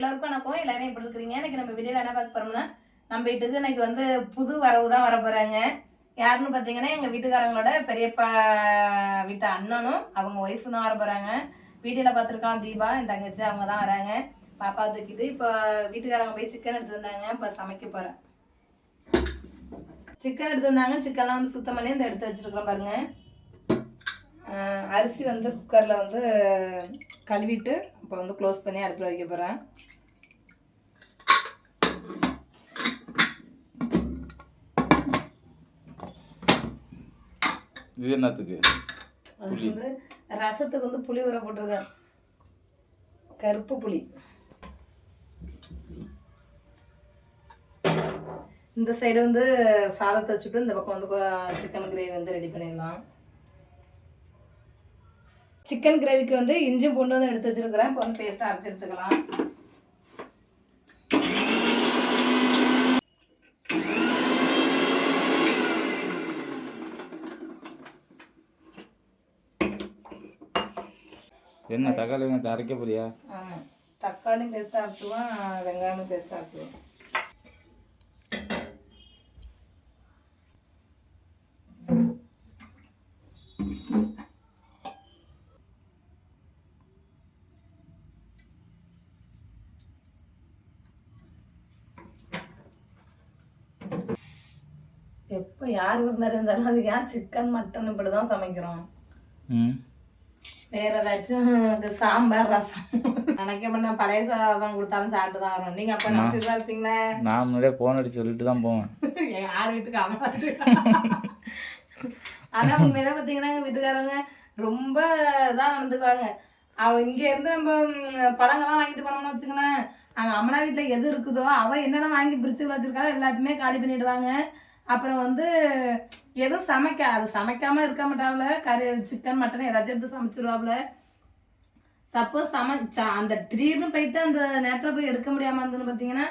எல்லாருக்கும் வணக்கம். எல்லாரும் எப்படி இருக்கிறீங்க? இன்னைக்கு நம்ம வீடியோவில் என்ன பார்க்க போகிறோம்னா நம்ம வீட்டுக்கு இன்னைக்கு வந்து புது வரவு தான் வர யாருன்னு பார்த்தீங்கன்னா எங்கள் வீட்டுக்காரங்களோட பெரியப்பா வீட்டு அண்ணனும் அவங்க ஒய்ஃபு தான் வர போகிறாங்க வீடியோவில் பார்த்துருக்கான் தீபா என் தங்கச்சி அவங்க தான் வராங்க. பாப்பா தூக்கிட்டு இப்போ வீட்டுக்காரங்க போய் சிக்கன் எடுத்துருந்தாங்க இப்போ சமைக்க போகிறேன் சிக்கன் எடுத்துருந்தாங்க சிக்கன்லாம் வந்து சுத்தம் பண்ணி இந்த எடுத்து வச்சிருக்கிறோம் பாருங்கள் அரிசி வந்து குக்கரில் வந்து கழுவிட்டு இப்போ வந்து க்ளோஸ் பண்ணி அடுப்பில் வைக்க போகிறேன் இது என்னத்துக்கு? அது வந்து ரசத்துக்கு வந்து புளி ஊற போட்டிருக்கேன். கருப்பு புளி. இந்த சைடு வந்து சாதத்தை வச்சுட்டு இந்த பக்கம் வந்து சிக்கன் கிரேவி வந்து ரெடி பண்ணிடலாம். சிக்கன் கிரேவிக்கு வந்து இஞ்சி பூண்டு வந்து எடுத்து வச்சிருக்கிறேன். இப்போ வந்து பேஸ்ட்டாக அரைச்சி எடுத்துக்கலாம். என்ன தக்காளி வெங்காயத்தை அரைக்க போறியா? தக்காளி பேஸ்ட்டாக அரைச்சிடுவோம் வெங்காயமும் பேஸ்ட்டாக அரைச்சிடுவோம் எப்போ யார் விருந்தாடி இருந்தாலும் அது ஏன் சிக்கன் மட்டன் இப்படி தான் சமைக்கிறோம் வேற ஏதாச்சும் இந்த சாம்பார் ரசம். நினைக்க பண்ண பழைய சாதம் கொடுத்தாலும் சாப்பிட்டு தான் வரும் நீங்க அப்ப நினைச்சிட்டு தான் இருப்பீங்களே? நான் முன்னாடியே ஃபோன் அடிச்சு சொல்லிட்டு தான் போவேன் யார் வீட்டுக்கு அம்மாச்சு. ஆனா உண்மையில பாத்தீங்கன்னா எங்க வீட்டுக்காரங்க ரொம்ப இதாக நடந்துக்குவாங்க. அவ இங்க இருந்து நம்ம பழங்கள்லாம் வாங்கிட்டு போனோம்னு வச்சுங்களேன் அங்க அம்மனா வீட்டுல எது இருக்குதோ அவ என்னென்ன வாங்கி பிரிச்சுகள் வச்சிருக்காளோ எல்லாத்தையுமே காலி பண்ணிடுவாங்க. அப்புறம் வந்து எதுவும் சமைக்க அது சமைக்காம இருக்க மாட்டாவில் கறி சிக்கன் மட்டன் ஏதாச்சும் எடுத்து சமைச்சிருவாப்புல சப்போஸ் சமைச்சா அந்த திடீர்னு போயிட்டு அந்த நேரத்தில் போய் எடுக்க முடியாமல் இருந்ததுன்னு பார்த்தீங்கன்னா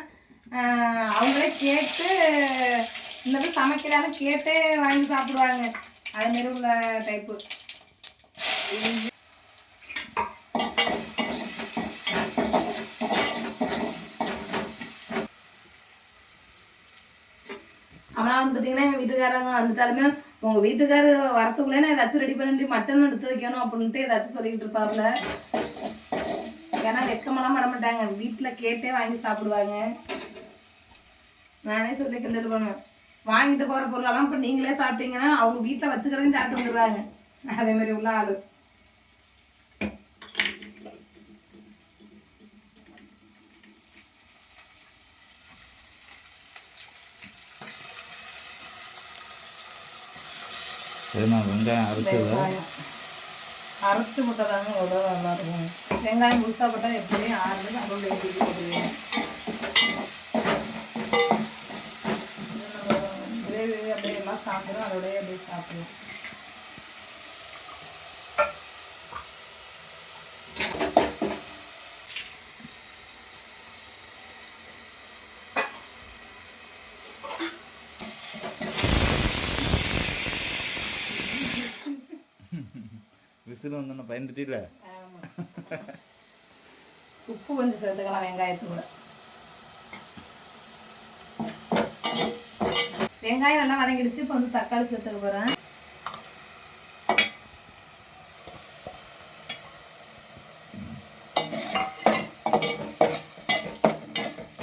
அவங்களே கேட்டு இந்த மாதிரி சமைக்கிறான்னு கேட்டே வாங்கி சாப்பிடுவாங்க. அதுமாரி உள்ள டைப்பு ஆனால் வந்து பார்த்தீங்கன்னா எங்கள் வீட்டுக்காரங்க வந்துட்டாலுமே உங்கள் வீட்டுக்காரர் வரத்துக்குள்ளே நான் ஏதாச்சும் ரெடி பண்ணி மட்டன் எடுத்து வைக்கணும் அப்படின்ட்டு ஏதாச்சும் சொல்லிக்கிட்டு இருப்பாப்புல ஏன்னா வெக்கமெல்லாம் பண்ண மாட்டாங்க. வீட்டில் கேட்டே வாங்கி சாப்பிடுவாங்க. நானே சொல்லி கிண்டல் பண்ணுவேன் வாங்கிட்டு போகிற பொருளெல்லாம் இப்போ நீங்களே சாப்பிட்டீங்கன்னா அவங்க வீட்டில் வச்சுக்கிறதையும் சாப்பிட்டு வந்துடுவாங்க அதே மாதிரி உள்ள ஆளு. வெங்காயம் அரைச்சது? வெங்காயம். அரைச்சி போட்டதாங்க எவ்வளோ நல்லா இருக்கும். வெங்காயம் முழுசா போட்டால் எப்படியும் ஆறு அதோட எப்படி போட்டுருவேன் கிரேவி அப்படியே எல்லாம் சாப்பிடும் அதோடய அப்படியே சாப்பிடுவோம் விசில் வந்தோன்னே பயந்துட்டில. உப்பு கொஞ்சம் சேர்த்துக்கலாம் வெங்காயத்து கூட வெங்காயம் நல்லா வதங்கிடுச்சு இப்போ வந்து தக்காளி சேர்த்துக்க போகிறேன்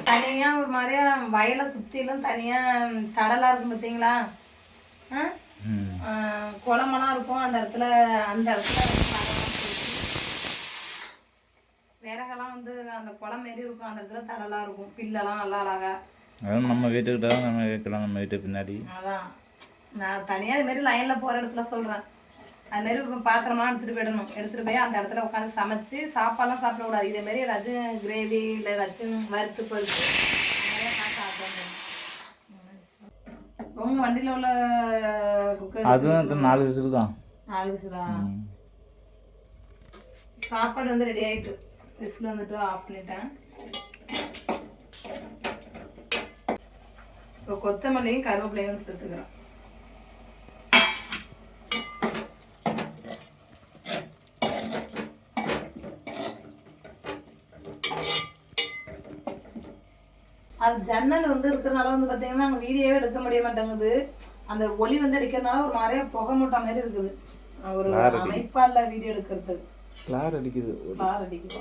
தனியாக ஒரு மாதிரியா வயலை சுற்றிலும் தனியாக தடலாக இருக்கும் பார்த்தீங்களா ஆ. குளமெல்லாம் இருக்கும் அந்த இடத்துல அந்த இடத்துல விறகெல்லாம் வந்து அந்த குளம் மாரி இருக்கும் அந்த இடத்துல தடலாம் இருக்கும். பில்லெல்லாம் நல்லா அழகா. அதுவும் நம்ம வீட்டுக்கிட்ட தான் நம்ம வைக்கலாம் நம்ம வீட்டு பின்னாடி. அதான். நான் தனியாக இது மாரி லைனில் போகிற இடத்துல சொல்கிறேன் அது மாரி இப்போ பாத்திரம்லாம் எடுத்துகிட்டு போயிடணும். எடுத்துகிட்டு போய் அந்த இடத்துல உட்காந்து சமைச்சு சாப்பாடுலாம் சாப்பிடக்கூடாது. இதே மாதிரி ஏதாச்சும் கிரேவி இல்லை ஏதாச்சும் வறுத்து பொறுத்து சாப்பிடணும் உங்கள் வண்டியில் உள்ள குக்கர் அதுவும் நாலு விசில் தான். நாலு விசிலா. சாப்பாடு வந்து ரெடி ஆயிட்டு விசில் வந்துட்டு ஆஃப் பண்ணிட்டேன். இப்போ கொத்தமல்லியும் கருவேப்பிலையும் சேர்த்துக்கிறேன். அது ஜன்னல் வந்து இருக்கிறனால வந்து பார்த்தீங்கன்னா நாங்கள் வீடியோவே எடுக்க முடிய மாட்டேங்குது. அந்த ஒளி வந்து அடிக்கிறதுனால ஒரு நிறைய புகை மூட்டை மாதிரி இருக்குது. ஒரு அமைப்பா இல்லை வீடியோ எடுக்கிறது. கிளார் அடிக்குது. பார் அடிக்குது.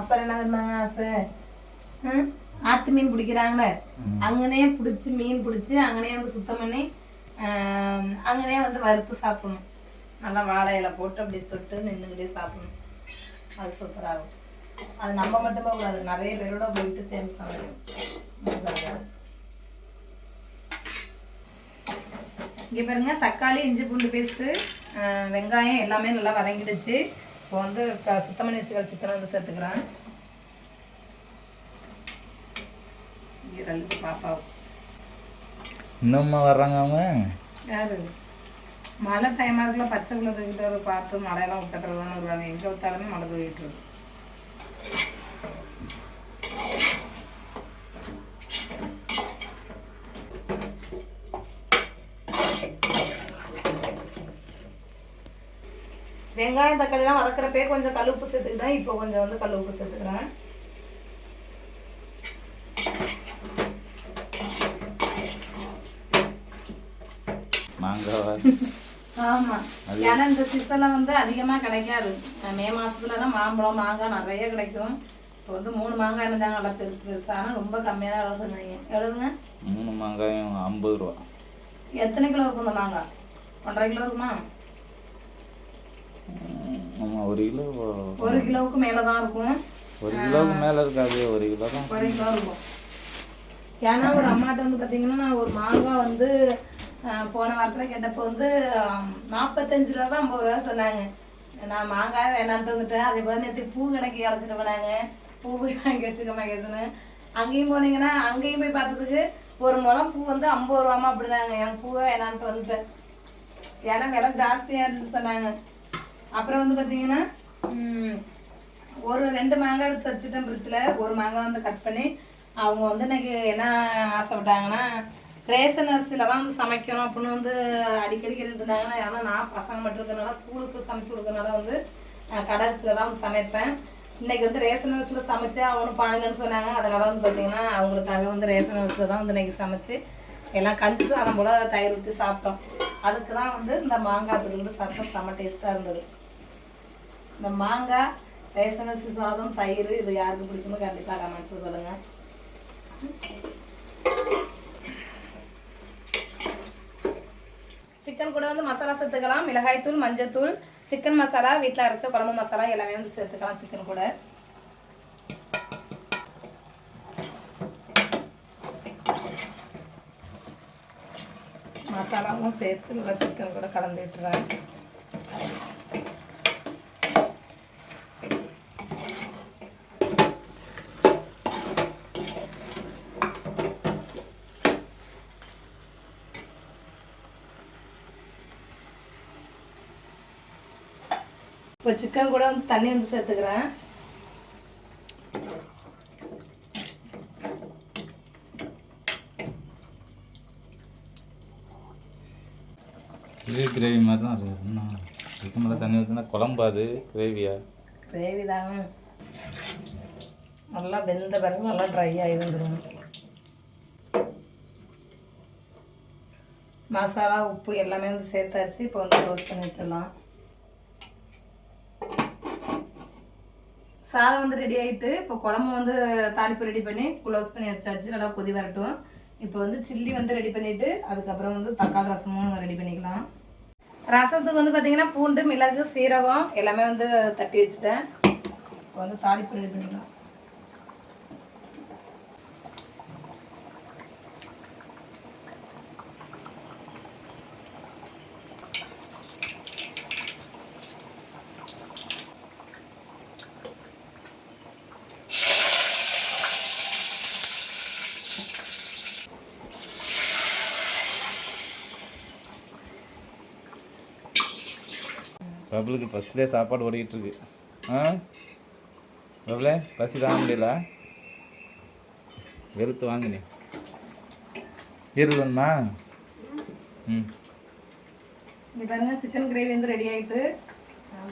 அப்புறம் என்ன இருந்தாங்க ஆசை? ஆத்து மீன் பிடிக்கிறாங்களே? அங்கனே பிடிச்சி மீன் பிடிச்சி அங்கனே வந்து சுத்தம் பண்ணி அங்கனே வந்து வறுத்து சாப்பிடணும். நல்லா வாழை இலை போட்டு அப்படியே தொட்டு நின்றுக்கிட்டே சாப்பிடணும். அது சூப்பராக இருக்கும். அது நம்ம மட்டும் போகக்கூடாது நிறைய பேரோட போயிட்டு சேர்ந்து சமைக்கணும். இங்கே பாருங்க தக்காளி இஞ்சி பூண்டு பேஸ்ட்டு வெங்காயம் எல்லாமே நல்லா வதங்கிடுச்சு. இப்போ வந்து க- சுத்தம் பண்ணி வச்சுக்கிற சிக்கனை வந்து சேர்த்துக்கிறேன். இங்கே ரெண்டு பாப்பா. இன்னும்மா வர்றாங்க அவங்க? யாரு? மழை டைமாக இருக்குல்ல பச்சை குள்ள தூக்கிட்டு பார்த்து மழையெல்லாம் விட்ட பிறகு தானே வருவாங்க எங்கே விட்டாலுமே மழை தூக்கிட்டு இருக்கு வெங்காயம் தக்காளிலாம் வதக்குறப்பே கொஞ்சம் கல் உப்பு சேர்த்துக்கிட்டேன். இப்போ கொஞ்சம் வந்து கல் உப்பு சேர்த்துக்கிறேன். மாங்காவா ஆமா. ஏன்னா இந்த சீசன்ல வந்து அதிகமா கிடைக்காது. மே மாசத்துலலாம் மாம்பழம் மாங்காய் நிறைய கிடைக்கும். இப்போ வந்து மூணு மாங்காய் இருந்தாங்க நல்லா பெருசு பெருசு? ஆனா ரொம்ப கம்மியான விலை சொன்னீங்க. எவ்வளவுங்க? மூணு மாங்காயம் ஐம்பது ரூபா. எத்தனை கிலோ இருக்கும் இந்த மாங்காய்? ஒன்றரை கிலோ இருக்குமா? ஒரு கிலோ ஒரு கிலோவுக்கு மேல தான் இருக்கும். ஒரு கிலோவுக்கு மேலே இருக்காது ஒரு கிலோ தான். ஒரு கிலோ இருக்கும். ஏன்னா ஒரு அம்மாட்ட வந்து பார்த்தீங்கன்னா நான் ஒரு மாங்காய் வந்து போன வாரத்தில் கேட்டப்போ வந்து நாற்பத்தஞ்சு ரூபா ஐம்பது ரூபா சொன்னாங்க. நான் மாங்காய் வேணான்ட்டு வந்துட்டேன். அதே போல் நேற்று பூ கணக்கு அழைச்சிட்டு போனாங்க. பூ போய் வாங்கி வச்சுக்க மகேசனு அங்கேயும் போனீங்கன்னா அங்கேயும் போய் பார்த்ததுக்கு ஒரு முளம் பூ வந்து ஐம்பது ரூபாமா அப்படின்னாங்க. என் பூவே வேணான்ட்டு வந்துட்டேன். ஏன்னா விலை ஜாஸ்தியாக இருந்து சொன்னாங்க. அப்புறம் வந்து பார்த்தீங்கன்னா ஒரு ரெண்டு மாங்காய் எடுத்து வச்சுட்டேன் ஃப்ரிட்ஜில் ஒரு மாங்காய் வந்து கட் பண்ணி அவங்க வந்து எனக்கு என்ன ஆசைப்பட்டாங்கன்னா ரேஷன் அரிசியில் தான் வந்து சமைக்கணும் அப்படின்னு வந்து அடிக்கடி கேட்டுட்டு இருந்தாங்க ஏன்னா நான் பசங்க மட்டும் இருக்கிறனால ஸ்கூலுக்கு சமைச்சு கொடுக்கறனால வந்து நான் கடை அரிசியில் தான் வந்து சமைப்பேன். இன்னைக்கு வந்து ரேஷன் அரிசியில் சமைச்சு அவனும் பாருங்கன்னு சொன்னாங்க. அதனால வந்து பார்த்தீங்கன்னா அவங்களுக்காக வந்து ரேஷன் அரிசியில் தான் வந்து இன்றைக்கி சமைச்சு எல்லாம் கஞ்சி சாதம் போல் தயிர் ஊற்றி சாப்பிட்டோம். அதுக்கு தான் வந்து இந்த மாங்காய் துருண்டு சாப்பிட்டா செம்ம டேஸ்ட்டாக இருந்தது. இந்த மாங்காய் ரேஷன் அரிசி சாதம் தயிர் இது யாருக்கு பிடிக்குமோ கண்டிப்பாக கமெண்ட்ஸ் சொல்லுங்கள் சிக்கன் கூட வந்து மசாலா சேர்த்துக்கலாம். மிளகாய்த்தூள் மஞ்சத்தூள் சிக்கன் மசாலா வீட்டில் அரைச்ச குழம்பு மசாலா எல்லாமே வந்து சேர்த்துக்கலாம் சிக்கன் கூட. மசாலாவும் சேர்த்து நல்லா சிக்கன் கூட கலந்து விட்டுறேன் இப்போ சிக்கன் கூட வந்து தண்ணி வந்து சேர்த்துக்கிறேன். இதே கிரேவி மாதிரி தான் இன்னும் இதுக்கு மேலே தண்ணி ஊற்றினா குழம்பு அது கிரேவியா? கிரேவி தாங்க நல்லா வெந்த பிறகு நல்லா ட்ரை ஆகி வந்துடும் மசாலா உப்பு எல்லாமே வந்து சேர்த்தாச்சு. இப்போ வந்து ரோஸ்ட் பண்ணி வச்சிடலாம். சாதம் வந்து ரெடி ஆகிட்டு இப்போ குழம்பு வந்து தாளிப்பு ரெடி பண்ணி க்ளோஸ் பண்ணி வச்சாச்சு. நல்லா கொதி வரட்டும். இப்போ வந்து சில்லி வந்து ரெடி பண்ணிவிட்டு அதுக்கப்புறம் வந்து தக்காளி ரசமும் ரெடி பண்ணிக்கலாம். ரசத்துக்கு வந்து பார்த்திங்கன்னா பூண்டு மிளகு சீரகம் எல்லாமே வந்து தட்டி வச்சுட்டேன். இப்போ வந்து தாளிப்பு ரெடி பண்ணிக்கலாம். பபுளுக்கு பஸ்லேயே சாப்பாடு ஓடிக்கிட்டு இருக்கு ஆ? பபுளே பசி தாங்க முடியல. வெறுத்து வாங்க நீ. இருலண்ணா ம். இங்கே பாருங்க சிக்கன் கிரேவி வந்து ரெடி ஆகிட்டு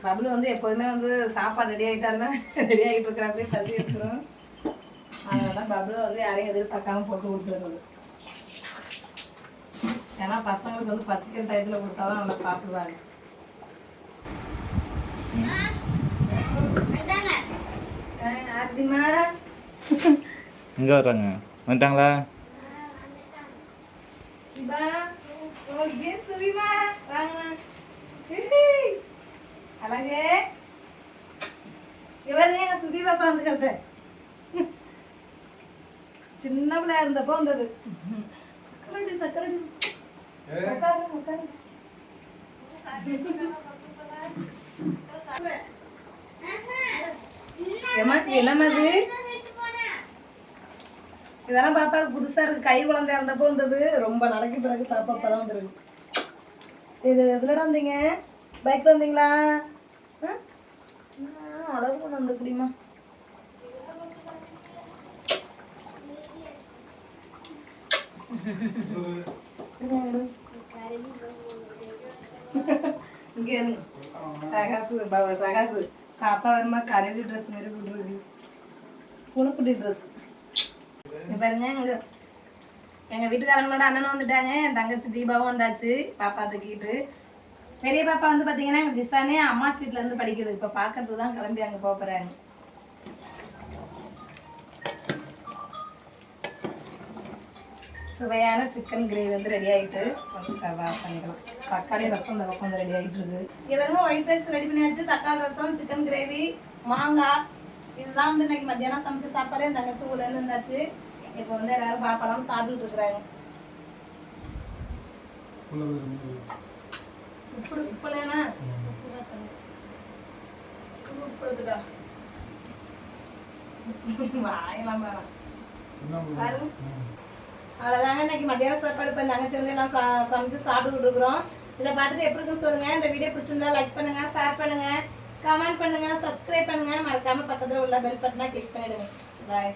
பபுளு வந்து எப்போதுமே வந்து சாப்பாடு ரெடி ஆகிட்டாருன்னா ரெடி ஆகிட்டு இருக்கிறாப்பே பசி எடுத்துரும். அதனால தான் பபுளு வந்து யாரையும் எதிர்பார்க்காம போட்டு கொடுத்துருக்குது ஏன்னா பசங்களுக்கு வந்து பசிக்கிற டயத்தில் கொடுத்தா தான் நல்லா சாப்பிடுவாங்க. ஆ, ஆர்த்திமா எங்கே வர்றாங்க வந்துட்டாங்களா இவா ஓ இதே சுவிமா வாங்க ஏய், அழகே இவன் எங்க சுபி பாப்பா வந்துக்கிறது சின்ன பிள்ளையா இருந்தப்போ வந்தது ஏம்மா, என்னம்மா இது? இதெல்லாம் பாப்பாவுக்கு புதுசா இருக்கு. கை குழந்தை இருந்தப்போ வந்தது. ரொம்ப நாளைக்கு பிறகு பாப்பா இப்பதான் வந்துருக்கு. இது எதுலடா வந்தீங்க? பைக்ல வந்தீங்களா? ஆ? அழகு கொண்டு வந்து குடிமா இங்க இருங்க. சகாசு பாபா சகாசு பாப்பா வருமா கரடி ட்ரெஸ் மாதிரி போட்டுருக்கு புணுக்குட்டி ட்ரெஸ் பாருங்க எங்க எங்க வீட்டுக்காரங்களோட அண்ணனும் வந்துட்டாங்க என் தங்கச்சி தீபாவும் வந்தாச்சு பாப்பா தூக்கிட்டு பெரிய பாப்பா வந்து பாத்தீங்கன்னா எங்க திசானே அம்மாச்சி வீட்ல இருந்து படிக்கிறது இப்ப பாக்கிறதுக்கு தான் கிளம்பி அங்க போக போறாங்க சுவையான சிக்கன் கிரேவி வந்து ரெடி ஆகிட்டு ஸ்டவ் ஆஃப் பண்ணிக்கலாம் தக்காளி ரசம் இந்த பக்கம் ரெடி ஆயிட்டு இருக்கு. இவருங்க ஒயிட் ரைஸ் ரெடி பண்ணியாச்சு தக்காளி ரசம் சிக்கன் கிரேவி மாங்காய். இதுதான் வந்து இன்னைக்கு மத்தியானம் சமைச்ச சாப்பாடு. என் தங்கச்சி ஊர்ல இருந்து இருந்தாச்சு இப்போ வந்து எல்லாரும் பாப்பாலாம் சாப்பிட்டுட்டு இருக்கிறாங்க. உப்பு அவ்வளோதாங்க இன்னைக்கு மத்தியானம் சாப்பாடு. இப்போ தங்கச்சி வந்து எல்லாம் சா- சமைச்சு சாப்பிட்டுட்டு இருக்கிறோம். இதை பார்த்துட்டு எப்படி இருக்குன்னு சொல்லுங்க. இந்த வீடியோ பிடிச்சிருந்தா லைக் பண்ணுங்க ஷேர் பண்ணுங்க. கமெண்ட் பண்ணுங்க சப்ஸ்கிரைப் பண்ணுங்க. மறக்காம பக்கத்துல உள்ள பெல் பட்டனா கிளிக் பண்ணிடுங்க. பாய்